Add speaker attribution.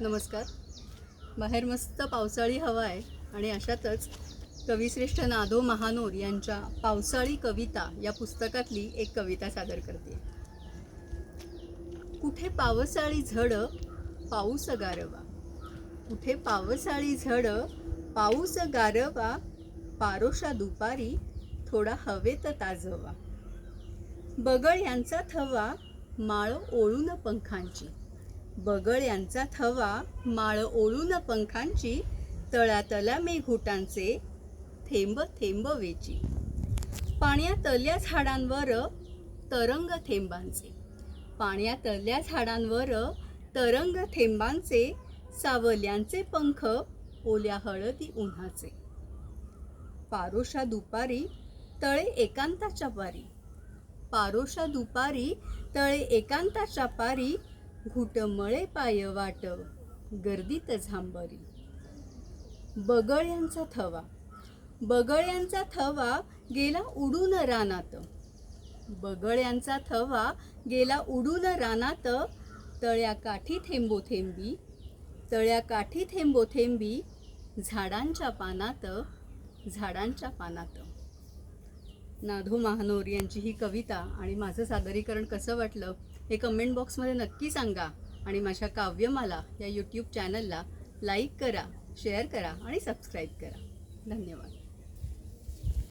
Speaker 1: नमस्कार. बाहेर मस्त पावसाळी हवा आहे आणि अशातच कविश्रेष्ठ नादो महानोर यांच्या पावसाळी कविता या पुस्तकातली एक कविता सादर करते. कुठे पावसाळी झड पाऊस गारवा. कुठे पावसाळी झड पाऊस गारवा. पारोशा दुपारी थोडा हवेत ताजवा. बगळ यांचा थवा माळ ओळून पंखांची. बगळ यांचा थवा माळ ओळून पंखांची तळातल्या मेघुटांचे थेंब थेंब वेची. पाण्यातल्या झाडांवर तरंग थेंबांचे. पाण्यातल्या झाडांवर तरंग थेंबांचे सावल्यांचे पंख ओल्या हळदी उन्हाचे. पारोशा दुपारी तळे एकांताच्या पारी. पारोशा दुपारी तळे एकांताच्या पारी घुटमळे पाय वाट गर्दीत झांबरी. बगळ्यांचा थवा. बगळ्यांचा थवा गेला उडून रानात. बगळ्यांचा थवा गेला उडून रानात. तळ्या काठी थेंबो थेंबी तळ्या काठी थेंबो थेंबी झाडांच्या पानात झाडांच्या पानात. नाधो महानोर यांची ही कविता आणि माझं सादरीकरण कसं वाटलं हे कमेंट बॉक्समध्ये नक्की सांगा आणि माझ्या काव्यमाला या यूट्यूब चॅनलला लाईक करा शेअर करा आणि सबस्क्राईब करा. धन्यवाद.